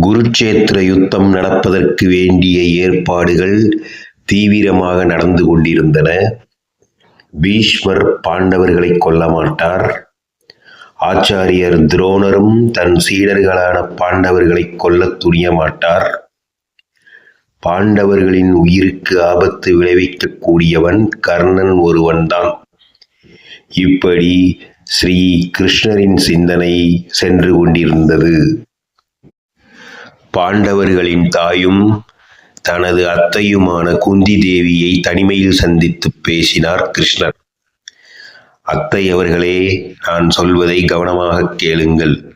குருட்சேத்திர யுத்தம் நடப்பதற்கு வேண்டிய ஏற்பாடுகள் தீவிரமாக நடந்து கொண்டிருந்தன. பீஷ்மர் பாண்டவர்களைக் கொல்ல மாட்டார். ஆச்சாரியர் துரோணரும் தன் சீடர்களான பாண்டவர்களைக் கொல்லத் துணிய மாட்டார். பாண்டவர்களின் உயிருக்கு ஆபத்து விளைவிக்கக்கூடியவன் கர்ணன் ஒருவன்தான். இப்படி ஸ்ரீ கிருஷ்ணரின் சிந்தனை சென்று கொண்டிருந்தது. பாண்டவர்களின் தாயும் தனது அத்தையுமான குந்தி தேவியை தனிமையில் சந்தித்து பேசினார் கிருஷ்ணர். அத்தை அவர்களே நான் சொல்வதை கவனமாக கேளுங்கள்.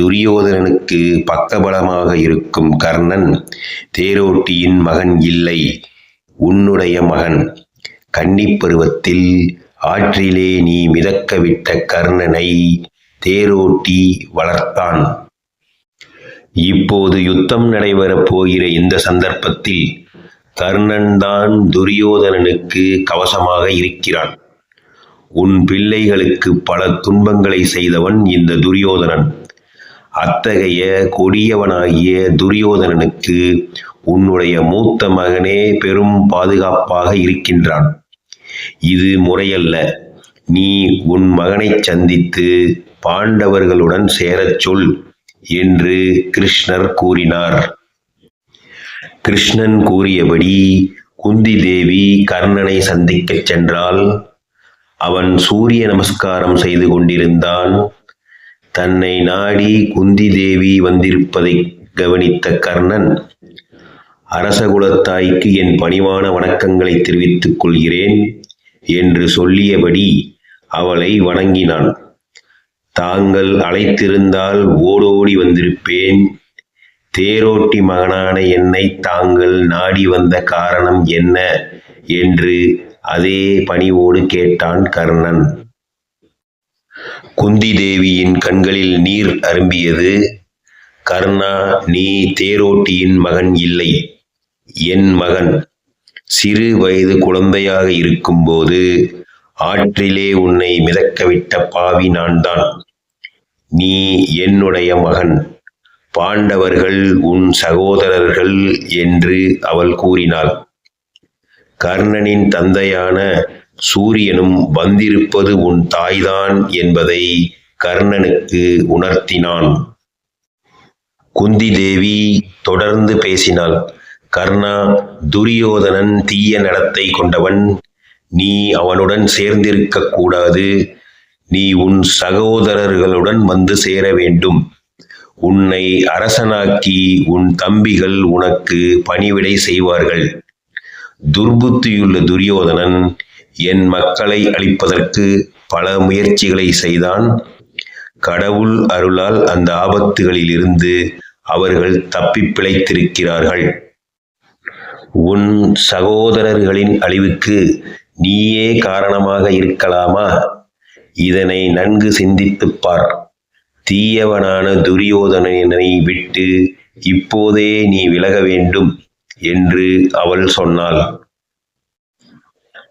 துரியோதனனுக்கு பக்கபலமாக இருக்கும் கர்ணன் தேரோட்டியின் மகன் இல்லை உன்னுடைய மகன். கன்னிப் பருவத்தில் ஆற்றிலே நீ மிதக்கவிட்ட கர்ணனை தேரோட்டி வளர்த்தான். இப்போது யுத்தம் நடைபெறப் போகிற இந்த சந்தர்ப்பத்தில் கர்ணன் தான் துரியோதனனுக்கு கவசமாக இருக்கிறான். உன் பிள்ளைகளுக்கு பல துன்பங்களை செய்தவன் இந்த துரியோதனன். அத்தகைய கொடியவனாகிய துரியோதனனுக்கு உன்னுடைய மூத்த மகனே பெரும் பாதுகாப்பாக இருக்கின்றான். இது முறையல்ல. நீ உன் மகனைச் சந்தித்து பாண்டவர்களுடன் சேரச் சொல். என்று கிருஷ்ணர் கூறினார். கிருஷ்ணன் கூறியபடி குந்தி தேவி கர்ணனை சந்திக்கச் சென்றால் அவன் சூரிய நமஸ்காரம் செய்து கொண்டிருந்தான். தன்னை நாடி குந்தி தேவி வந்திருப்பதை கவனித்த கர்ணன் அரசகுலத்தாய்க்கு என் பணிவான வணக்கங்களை தெரிவித்துக் கொள்கிறேன் என்று சொல்லியபடி அவளை வணங்கினான். தாங்கள் அழைத்திருந்தால் ஓடோடி வந்திருப்பேன். தேரோட்டி மகனான என்னை தாங்கள் நாடி வந்த காரணம் என்ன? என்று அதே பணிவோடு கேட்டான் கர்ணன். குந்தி தேவியின் கண்களில் நீர் அரும்பியது கர்ணா நீ தேரோட்டியின் மகன் இல்லை. என் மகன். சிறு வயது குழந்தையாக இருக்கும்போது ஆற்றிலே உன்னை மிதக்கவிட்ட பாவி நான்தான். நீ என்னுடைய மகன். பாண்டவர்கள் உன் சகோதரர்கள் என்று அவள் கூறினாள். கர்ணனின் தந்தையான சூரியனும் வந்திருப்பது உன் தாய்தான் என்பதை கர்ணனுக்கு உணர்த்தினான். குந்தி தேவி தொடர்ந்து பேசினாள். கர்ணா துரியோதனன் தீய நடத்தை கொண்டவன். நீ அவனுடன் சேர்ந்திருக்க கூடாது நீ உன் சகோதரர்களுடன் வந்து சேர வேண்டும். உன்னை அரசனாக்கி உன் தம்பிகள் உனக்கு பணிவிடை செய்வார்கள். துர்புத்தியுள்ள துரியோதனன் என் மக்களை அழிப்பதற்கு பல முயற்சிகளை செய்தான். கடவுள் அருளால் அந்த ஆபத்துகளிலிருந்து அவர்கள் தப்பி பிழைத்திருக்கிறார்கள். உன் சகோதரர்களின் அழிவுக்கு நீயே காரணமாக இருக்கலாமா? இதனை நன்கு சிந்தித்துப் பார். தீயவனான துரியோதனனை விட்டு இப்போதே நீ விலக வேண்டும் என்று அவள் சொன்னாள்.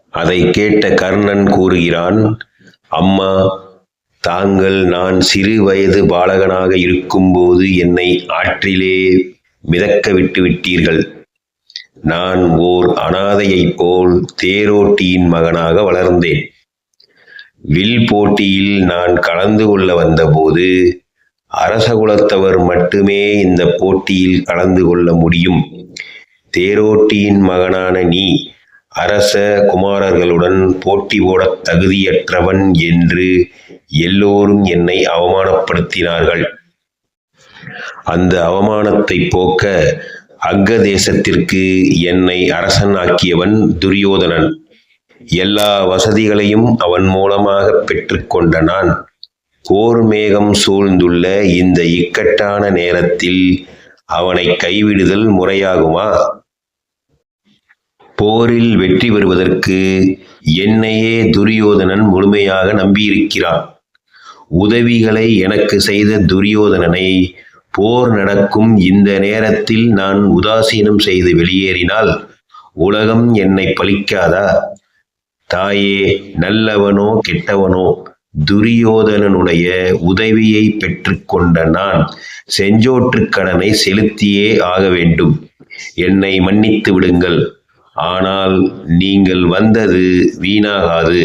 அதை கேட்ட கர்ணன் கூறுகிறான் அம்மா தாங்கள் நான் சிறு வயது பாலகனாக இருக்கும்போது என்னை ஆற்றிலே மிதக்க விட்டு விட்டீர்கள். நான் ஓர் அனாதையைப் போல் தேரோட்டியின் மகனாக வளர்ந்தேன். வில் போட்டியில் நான் கலந்து கொள்ள வந்தபோது அரசகுலத்தவர் மட்டுமே இந்த போட்டியில் கலந்து கொள்ள முடியும். தேரோட்டியின் மகனான நீ அரச குமாரர்களுடன் போட்டி போடத் தகுதியற்றவன் என்று எல்லோரும் என்னை அவமானப்படுத்தினார்கள். அந்த அவமானத்தை போக்க அக்க தேசத்திற்கு என்னை அரசன் ஆக்கியவன் துரியோதனன். எல்லா வசதிகளையும் அவன் மூலமாக பெற்றுக்கொண்ட நான் போர் மேகம் சூழ்ந்துள்ள இந்த இக்கட்டான நேரத்தில் அவனை கைவிடுதல் முறையாகுமா? போரில் வெற்றி பெறுவதற்கு என்னையே துரியோதனன் முழுமையாக நம்பியிருக்கிறான். உதவிகளை எனக்கு செய்த துரியோதனனை போர் நடக்கும் இந்த நேரத்தில் நான் உதாசீனம் செய்து வெளியேறினால் உலகம் என்னை பழிக்காதா? தாயே நல்லவனோ கெட்டவனோ துரியோதனனுடைய உதவியை பெற்றுக்கொண்ட நான் செஞ்சோற்று கடனை செலுத்தியே ஆக வேண்டும். என்னை மன்னித்து விடுங்கள். ஆனால் நீங்கள் வந்தது வீணாகாது.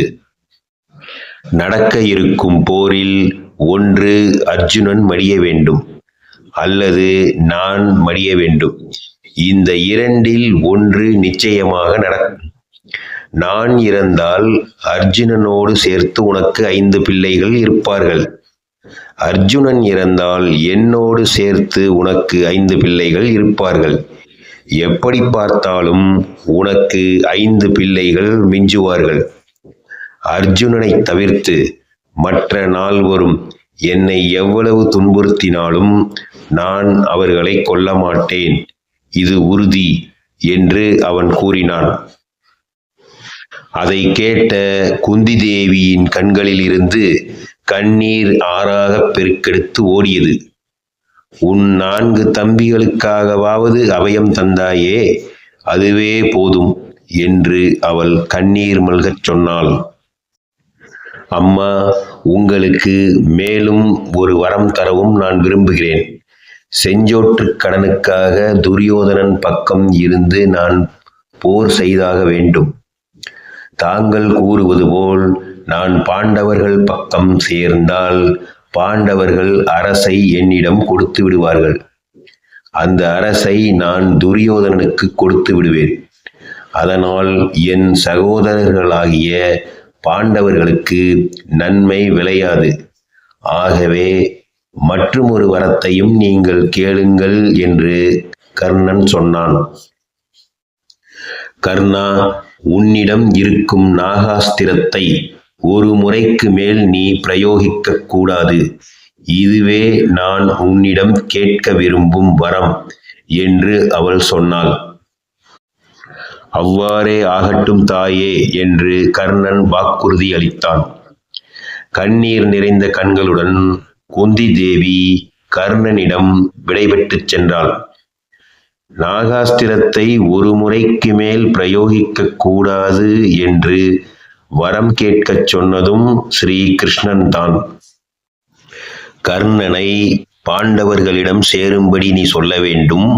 நடக்க இருக்கும் போரில் ஒன்று அர்ஜுனன் மடிய வேண்டும். அல்லது நான் மடிய வேண்டும். இந்த இரண்டில் ஒன்று நிச்சயமாக நடக்கும் நான் இறந்தால் அர்ஜுனனோடு சேர்த்து உனக்கு ஐந்து பிள்ளைகள் இருப்பார்கள். அர்ஜுனன் இறந்தால் என்னோடு சேர்த்து உனக்கு ஐந்து பிள்ளைகள் இருப்பார்கள். எப்படி பார்த்தாலும் உனக்கு ஐந்து பிள்ளைகள் மிஞ்சுவார்கள். அர்ஜுனனை தவிர்த்து மற்ற நால்வரும் என்னை எவ்வளவு துன்புறுத்தினாலும் நான் அவர்களை கொல்ல மாட்டேன் இது உறுதி என்று அவன் கூறினான். அதை கேட்ட குந்தி தேவியின் கண்களிலிருந்து கண்ணீர் ஆறாக பெருக்கெடுத்து ஓடியது. உன் நான்கு தம்பிகளுக்காகவாவது அபயம் தந்தாயே அதுவே போதும் என்று அவள் கண்ணீர் மல்கச் சொன்னாள். அம்மா உங்களுக்கு மேலும் ஒரு வரம் தரவும் நான் விரும்புகிறேன். செஞ்சோற்று கடனுக்காக துரியோதனன் பக்கம் இருந்து நான் போர் செய்தாக வேண்டும். தாங்கள் கூறுவது போல் நான் பாண்டவர்கள் பக்கம் சேர்ந்தால் பாண்டவர்கள் அரசை என்னிடம் கொடுத்து விடுவார்கள். அந்த அரசை நான் துரியோதனனுக்கு கொடுத்து விடுவேன். அதனால் என் சகோதரர்களாகிய பாண்டவர்களுக்கு நன்மை விளையாது. ஆகவே மற்றும் ஒரு வரத்தையும் நீங்கள் கேளுங்கள் என்று கர்ணன் சொன்னான். கர்ணா உன்னிடம் இருக்கும் நாகாஸ்திரத்தை ஒரு முறைக்கு மேல் நீ பிரயோகிக்க கூடாது. இதுவே நான் உன்னிடம் கேட்க விரும்பும் வரம் என்று அவள் சொன்னாள். அவ்வாறே ஆகட்டும் தாயே என்று கர்ணன் வாக்குறுதி அளித்தான். கண்ணீர் நிறைந்த கண்களுடன் குந்தி தேவி கர்ணனிடம் விடைபெற்றுச் சென்றாள். நாகாஸ்திரத்தை ஒரு முறைக்கு மேல் பிரயோகிக்க கூடாது என்று வரம் கேட்கச் சொன்னதும் ஸ்ரீ கிருஷ்ணன் தான். கர்ணனை பாண்டவர்களிடம் சேரும்படி நீ சொல்ல வேண்டும்.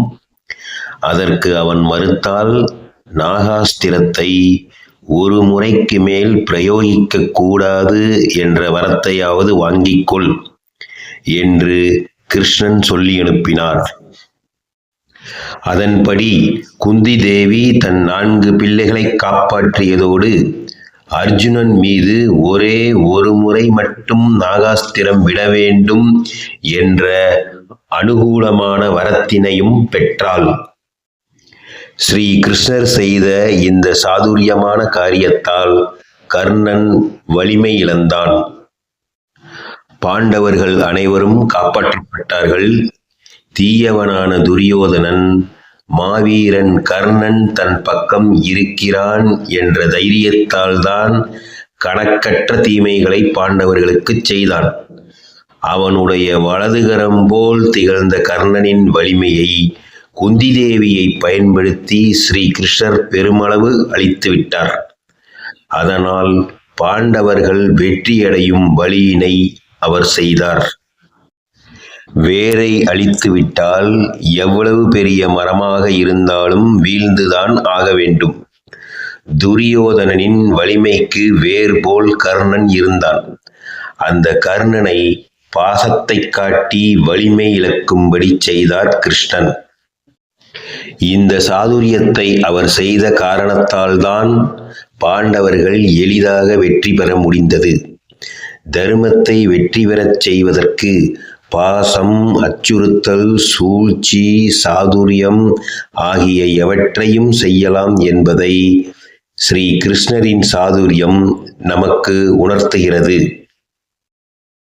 அதற்கு அவன் மறுத்தால் நாகாஸ்திரத்தை ஒரு முறைக்கு மேல் பிரயோகிக்க கூடாது என்ற வரத்தையாவது வாங்கிக்கொள் என்று கிருஷ்ணன் சொல்லி அனுப்பினார் அதன்படி குந்தி தேவி தன் நான்கு பிள்ளைகளை காப்பாற்றியதோடு அர்ஜுனன் மீது ஒரே ஒரு முறை மட்டும் நாகாஸ்திரம் விட வேண்டும் என்ற அனுகூலமான வரத்தினையும் பெற்றாள். ஸ்ரீ கிருஷ்ணர் செய்த இந்த சாதுரியமான காரியத்தால் கர்ணன் வலிமை இழந்தான். பாண்டவர்கள் அனைவரும் காப்பாற்றப்பட்டார்கள். தீயவனான துரியோதனன் மாவீரன் கர்ணன் தன் பக்கம் இருக்கிறான் என்ற தைரியத்தால் தான் கணக்கற்ற தீமைகளை பாண்டவர்களுக்கு செய்தான். அவனுடைய வலதுகரம் போல் திகழ்ந்த கர்ணனின் வலிமையை குந்திதேவியை பயன்படுத்தி ஸ்ரீ கிருஷ்ணர் பெருமளவு அளித்துவிட்டார் அதனால் பாண்டவர்கள் வெற்றியடையும் வழியினை அவர் செய்தார். வேரை அழித்து விட்டால் எவ்வளவு பெரிய மரமாக இருந்தாலும் வீழ்ந்துதான் ஆக வேண்டும். துரியோதனனின் வலிமைக்கு வேர் போல் கர்ணன் இருந்தான். அந்த கர்ணனை பாசத்தை காட்டி வலிமை இழக்கும்படி செய்தார் கிருஷ்ணன். இந்த சாதுரியத்தை அவர் செய்த காரணத்தால்தான் பாண்டவர்கள் எளிதாக வெற்றி பெற முடிந்தது. தர்மத்தை வெற்றி பெறச் செய்வதற்கு பாசம் அச்சுறுத்தல் சூழ்ச்சி சாதுரியம் ஆகிய எவற்றையும் செய்யலாம் என்பதை ஸ்ரீ கிருஷ்ணரின் சாதுரியம் நமக்கு உணர்த்துகிறது.